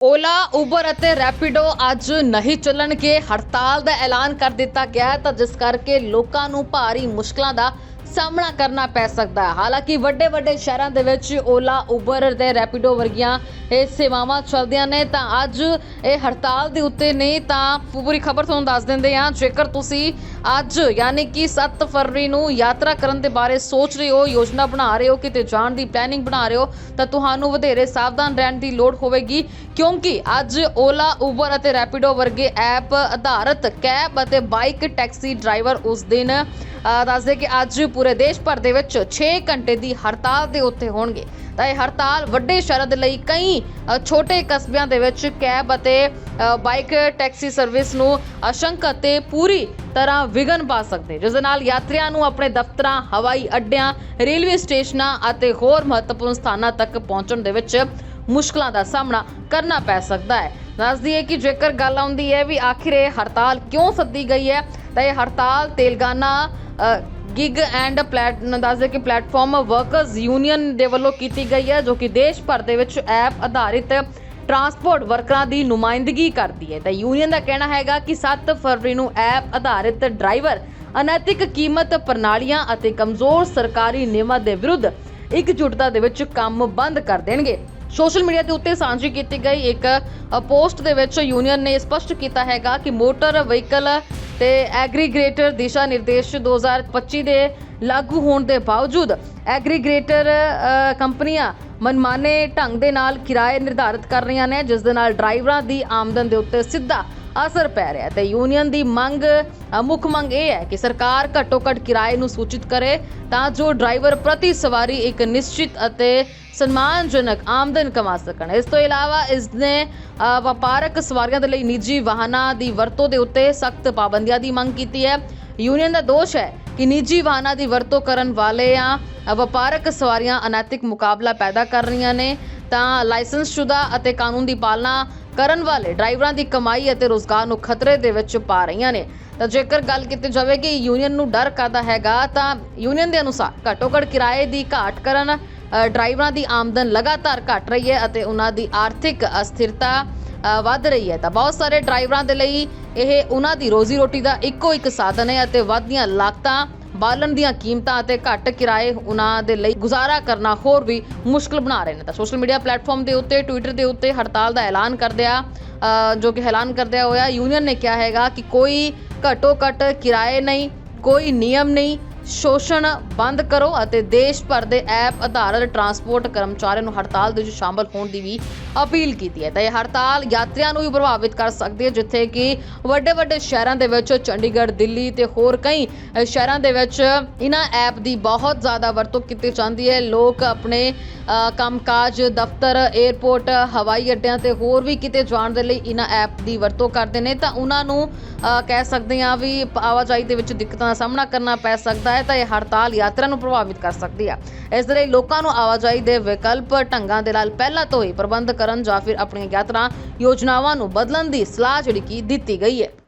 Ola, Uber ਅਤੇ ਰੈਪਿਡੋ ਅੱਜ ਨਹੀਂ ਚੱਲਣਗੇ। ਹੜਤਾਲ ਦਾ ਐਲਾਨ ਕਰ ਦਿੱਤਾ ਗਿਆ ਹੈ ਤਾਂ ਜਿਸ ਕਰਕੇ ਲੋਕਾਂ ਨੂੰ ਭਾਰੀ ਮੁਸ਼ਕਲਾਂ ਦਾ ਸਾਹਮਣਾ ਕਰਨਾ ਪੈ ਸਕਦਾ ਹੈ। ਹਾਲਾਂਕਿ ਵੱਡੇ ਵੱਡੇ ਸ਼ਹਿਰਾਂ ਦੇ ਵਿੱਚ ਓਲਾ ਉਬਰ ਤੇ ਰੈਪਿਡੋ ਵਰਗੀਆਂ ਇਹ ਸੇਵਾਵਾਂ ਚੱਲਦੀਆਂ ਨੇ, ਤਾਂ ਅੱਜ ਇਹ ਹੜਤਾਲ ਦੇ ਉੱਤੇ ਨੇ, ਤਾਂ ਪੂਰੀ ਖਬਰ ਤੁਹਾਨੂੰ ਦੱਸ ਦਿੰਦੇ ਹਾਂ। ਜੇਕਰ ਤੁਸੀਂ ਅੱਜ ਯਾਨੀ ਕਿ 7 ਫਰਵਰੀ ਨੂੰ ਯਾਤਰਾ ਕਰਨ ਦੇ ਬਾਰੇ ਸੋਚ ਰਹੇ ਹੋ, ਯੋਜਨਾ ਬਣਾ ਰਹੇ ਹੋ, ਕਿਤੇ ਜਾਣ ਦੀ ਪਲੈਨਿੰਗ ਬਣਾ ਰਹੇ ਹੋ, ਤਾਂ ਤੁਹਾਨੂੰ ਵਧੇਰੇ ਸਾਵਧਾਨ ਰਹਿਣ ਦੀ ਲੋੜ ਹੋਵੇਗੀ, ਕਿਉਂਕਿ ਅੱਜ ਓਲਾ ਉਬਰ ਅਤੇ ਰੈਪਿਡੋ ਵਰਗੇ ਐਪ ਆਧਾਰਿਤ ਕੈਬ ਅਤੇ ਬਾਈਕ ਟੈਕਸੀ ਡਰਾਈਵਰ ਉਸ ਦਿਨ ਦੱਸਦੇ ਕਿ ਅੱਜ ਪੂਰੇ ਦੇਸ਼ ਭਰ ਦੇ ਵਿੱਚ 6 ਘੰਟੇ ਦੀ ਹੜਤਾਲ ਦੇ ਉੱਤੇ ਹੋਣਗੇ। ਤਾਂ ਇਹ ਹੜਤਾਲ ਵੱਡੇ ਸ਼ਹਿਰਾਂ ਦੇ ਲਈ ਕਈ ਛੋਟੇ ਕਸਬਿਆਂ ਦੇ ਵਿੱਚ ਕੈਬ ਅਤੇ ਬਾਈਕ ਟੈਕਸੀ ਸਰਵਿਸ ਨੂੰ ਅਸ਼ੰਕ ਅਤੇ ਪੂਰੀ ਤਰ੍ਹਾਂ ਵਿਘਨ ਪਾ ਸਕਦੇ ਜਿਸ ਦੇ ਨਾਲ ਯਾਤਰੀਆਂ ਨੂੰ ਆਪਣੇ ਦਫ਼ਤਰਾਂ, ਹਵਾਈ ਅੱਡਿਆਂ, ਰੇਲਵੇ ਸਟੇਸ਼ਨਾਂ ਅਤੇ ਹੋਰ ਮਹੱਤਵਪੂਰਨ ਸਥਾਨਾਂ ਤੱਕ ਪਹੁੰਚਣ ਦੇ ਵਿੱਚ ਮੁਸ਼ਕਲਾਂ ਦਾ ਸਾਹਮਣਾ ਕਰਨਾ ਪੈ ਸਕਦਾ ਹੈ। ਦੱਸਦੀ ਹੈ ਕਿ ਜੇਕਰ ਗੱਲ ਆਉਂਦੀ ਹੈ ਵੀ ਆਖਿਰ ਇਹ ਹੜਤਾਲ ਕਿਉਂ ਸੱਦੀ ਗਈ ਹੈ ਤਾਂ ਇਹ ਹੜਤਾਲ ਤੇਲੰਗਾਨਾ ਅ, ਗਿਗ ਐਂਡ ਪਲੈਟ ਦੱਸਦੇ ਕਿ ਪਲੇਟਫਾਰਮ ਵਰਕਰਸ ਯੂਨੀਅਨ ਦੇ ਵੱਲੋਂ ਕੀਤੀ ਗਈ ਹੈ ਜੋ ਕਿ ਦੇਸ਼ ਭਰ ਦੇ ਵਿੱਚ ਐਪ ਆਧਾਰਿਤ ਟਰਾਂਸਪੋਰਟ ਵਰਕਰਾਂ ਦੀ ਨੁਮਾਇੰਦਗੀ ਕਰਦੀ ਹੈ। ਤਾਂ ਯੂਨੀਅਨ ਦਾ ਕਹਿਣਾ ਹੈਗਾ ਕਿ 7 ਫਰਵਰੀ ਨੂੰ ਐਪ ਆਧਾਰਿਤ ਡਰਾਈਵਰ ਅਨੈਤਿਕ ਕੀਮਤ ਪ੍ਰਣਾਲੀਆਂ ਅਤੇ ਕਮਜ਼ੋਰ ਸਰਕਾਰੀ ਨਿਯਮਾਂ ਦੇ ਵਿਰੁੱਧ ਇਕਜੁੱਟਤਾ ਦੇ ਵਿੱਚ ਕੰਮ ਬੰਦ ਕਰ ਦੇਣਗੇ। ਸੋਸ਼ਲ ਮੀਡੀਆ ਦੇ ਉੱਤੇ ਸਾਂਝੀ ਕੀਤੀ ਗਈ ਇੱਕ ਪੋਸਟ ਦੇ ਵਿੱਚ ਯੂਨੀਅਨ ਨੇ ਸਪਸ਼ਟ ਕੀਤਾ ਹੈਗਾ ਕਿ ਮੋਟਰ ਵਹੀਕਲ ਤੇ ਐਗਰੀਗ੍ਰੇਟਰ ਦਿਸ਼ਾ ਨਿਰਦੇਸ਼ 2025 ਦੇ ਲਾਗੂ ਹੋਣ ਦੇ ਬਾਵਜੂਦ ਐਗਰੀਗੇਟਰ ਕੰਪਨੀਆਂ ਮਨਮਾਨੇ ਢੰਗ ਦੇ ਨਾਲ ਕਿਰਾਏ ਨਿਰਧਾਰਿਤ ਕਰ ਰਹੀਆਂ ਨੇ, ਜਿਸ ਦੇ ਨਾਲ ਡਰਾਈਵਰਾਂ ਦੀ ਆਮਦਨ ਦੇ ਉੱਤੇ ਸਿੱਧਾ ਅਸਰ ਪੈ ਰਿਹਾ ਹੈ ਤੇ ਯੂਨੀਅਨ ਦੀ ਮੰਗ ਮੁੱਖ ਮੰਗ ਇਹ ਹੈ ਕਿ ਸਰਕਾਰ ਘੱਟੋ ਘੱਟ ਕਿਰਾਏ ਨੂੰ ਸੂਚਿਤ ਕਰੇ ਤਾਂ ਜੋ ਡਰਾਈਵਰ ਪ੍ਰਤੀ ਸਵਾਰੀ ਇੱਕ ਨਿਸ਼ਚਿਤ ਅਤੇ ਸਨਮਾਨਜਨਕ ਆਮਦਨ ਕਮਾ ਸਕਣ। ਇਸ ਤੋਂ ਇਲਾਵਾ ਇਸ ਨੇ ਵਪਾਰਕ ਸਵਾਰੀਆਂ ਦੇ ਲਈ ਨਿੱਜੀ ਵਾਹਨਾਂ ਦੀ ਵਰਤੋਂ ਦੇ ਉੱਤੇ ਸਖਤ ਪਾਬੰਦੀਆਂ ਦੀ ਮੰਗ ਕੀਤੀ ਹੈ। ਯੂਨੀਅਨ ਦਾ ਦੋਸ਼ ਹੈ ਕਿ ਨਿੱਜੀ ਵਾਹਨਾਂ ਦੀ ਵਰਤੋਂ ਕਰਨ ਵਾਲੇ ਆ ਵਪਾਰਕ ਸਵਾਰੀਆਂ ਅਨੈਤਿਕ ਮੁਕਾਬਲਾ ਪੈਦਾ ਕਰ ਰਹੀਆਂ ਨੇ। ਤਾਂ ਲਾਇਸੈਂਸਸ਼ੁਦਾ ਅਤੇ ਕਾਨੂੰਨ ਦੀ ਪਾਲਣਾ ਕਰਨ ਵਾਲੇ ਡਰਾਈਵਰਾਂ ਦੀ ਕਮਾਈ ਅਤੇ ਰੋਜ਼ਗਾਰ ਨੂੰ ਖਤਰੇ ਦੇ ਵਿੱਚ ਪਾ ਰਹੀਆਂ ਨੇ। ਤਾਂ ਜੇਕਰ ਗੱਲ ਕੀਤੀ ਜਾਵੇ ਕਿ ਯੂਨੀਅਨ ਨੂੰ ਡਰ ਕਾਦਾ ਹੈਗਾ, ਤਾਂ ਯੂਨੀਅਨ ਦੇ ਅਨੁਸਾਰ ਘੱਟੋ ਘੱਟ ਕਿਰਾਏ ਦੀ ਘਾਟ ਕਰਨ ਡਰਾਈਵਰਾਂ ਦੀ ਆਮਦਨ ਲਗਾਤਾਰ ਘਟ ਰਹੀ ਹੈ ਅਤੇ ਉਹਨਾਂ ਦੀ ਆਰਥਿਕ ਅਸਥਿਰਤਾ ਵੱਧ ਰਹੀ ਹੈ। ਤਾਂ ਬਹੁਤ ਸਾਰੇ ਡਰਾਈਵਰਾਂ ਦੇ ਲਈ ਇਹ ਉਹਨਾਂ ਦੀ ਰੋਜ਼ੀ ਰੋਟੀ ਦਾ ਇੱਕੋ ਇੱਕ ਸਾਧਨ ਹੈ ਅਤੇ ਵੱਧਦੀਆਂ ਲਾਗਤਾਂ ਬਾਲਣ ਦੀਆਂ ਕੀਮਤਾਂ ਅਤੇ ਘੱਟ ਕਿਰਾਏ ਉਹਨਾਂ ਦੇ ਲਈ ਗੁਜ਼ਾਰਾ ਕਰਨਾ ਹੋਰ ਵੀ ਮੁਸ਼ਕਲ ਬਣਾ ਰਹੇ ਨੇ। ਤਾਂ ਸੋਸ਼ਲ ਮੀਡੀਆ ਪਲੇਟਫਾਰਮ ਦੇ ਉੱਤੇ ਟਵਿੱਟਰ ਦੇ ਉੱਤੇ ਹੜਤਾਲ ਦਾ ਐਲਾਨ ਕਰਦਿਆਂ ਜੋ ਕਿ ਐਲਾਨ ਕਰਦਿਆਂ ਹੋਇਆ ਯੂਨੀਅਨ ਨੇ ਕਿਹਾ ਹੈਗਾ ਕਿ ਕੋਈ ਘੱਟੋ ਘੱਟ ਕਿਰਾਏ ਨਹੀਂ, ਕੋਈ ਨਿਯਮ ਨਹੀਂ ਸ਼ੋਸ਼ਣ ਬੰਦ ਕਰੋ ਅਤੇ ਦੇਸ਼ ਭਰ ਦੇ ਐਪ ਆਧਾਰਿਤ ਟਰਾਂਸਪੋਰਟ ਕਰਮਚਾਰੀਆਂ ਨੂੰ ਹੜਤਾਲ ਦੇ ਵਿੱਚ ਸ਼ਾਮਲ ਹੋਣ ਦੀ ਵੀ ਅਪੀਲ ਕੀਤੀ ਹੈ। ਤਾਂ ਇਹ ਹੜਤਾਲ ਯਾਤਰੀਆਂ ਨੂੰ ਵੀ ਪ੍ਰਭਾਵਿਤ ਕਰ ਸਕਦੀ ਹੈ, ਜਿੱਥੇ ਕਿ ਵੱਡੇ ਵੱਡੇ ਸ਼ਹਿਰਾਂ ਦੇ ਵਿੱਚ ਚੰਡੀਗੜ੍ਹ, ਦਿੱਲੀ ਤੇ ਹੋਰ ਕਈ ਸ਼ਹਿਰਾਂ ਦੇ ਵਿੱਚ ਇਹਨਾਂ ਐਪ ਦੀ ਬਹੁਤ ਜ਼ਿਆਦਾ ਵਰਤੋਂ ਕੀਤੀ ਜਾਂਦੀ ਹੈ। ਲੋਕ ਆਪਣੇ ਕੰਮਕਾਜ, ਦਫ਼ਤਰ 에ਅਰਪੋਰਟ ਹਵਾਈ ਅੱਡਿਆਂ ਤੇ ਹੋਰ ਵੀ ਕਿਤੇ ਜਾਣ ਦੇ ਲਈ ਇਹਨਾਂ ਐਪ ਦੀ ਵਰਤੋਂ ਕਰਦੇ ਨੇ, ਤਾਂ ਉਹਨਾਂ ਨੂੰ ਕਹਿ ਸਕਦੇ ਹਾਂ ਵੀ ਆਵਾਜਾਈ ਦੇ ਵਿੱਚ ਦਿੱਕਤਾਂ ਦਾ ਸਾਹਮਣਾ ਕਰਨਾ ਪੈ ਸਕਦਾ ਹੈ, ਤਾਂ ਇਹ ਹੜਤਾਲ ਯਾਤਰਾ ਨੂੰ ਪ੍ਰਭਾਵਿਤ ਕਰ ਸਕਦੀ ਹੈ ਇਸ ਦੇ ਲਈ ਲੋਕਾਂ ਨੂੰ ਆਵਾਜਾਈ ਦੇ ਵਿਕਲਪ ਢੰਗਾਂ ਦੇ ਨਾਲ ਪਹਿਲਾਂ ਤੋਂ ਹੀ ਪ੍ਰਬੰਧ ਕਰਨ ਜਾਂ ਫਿਰ ਆਪਣੀਆਂ ਯਾਤਰਾ ਯੋਜਨਾਵਾਂ ਨੂੰ ਬਦਲਣ ਦੀ ਸਲਾਹ ਜਿਹੜੀ ਕਿ ਦਿੱਤੀ ਗਈ ਹੈ।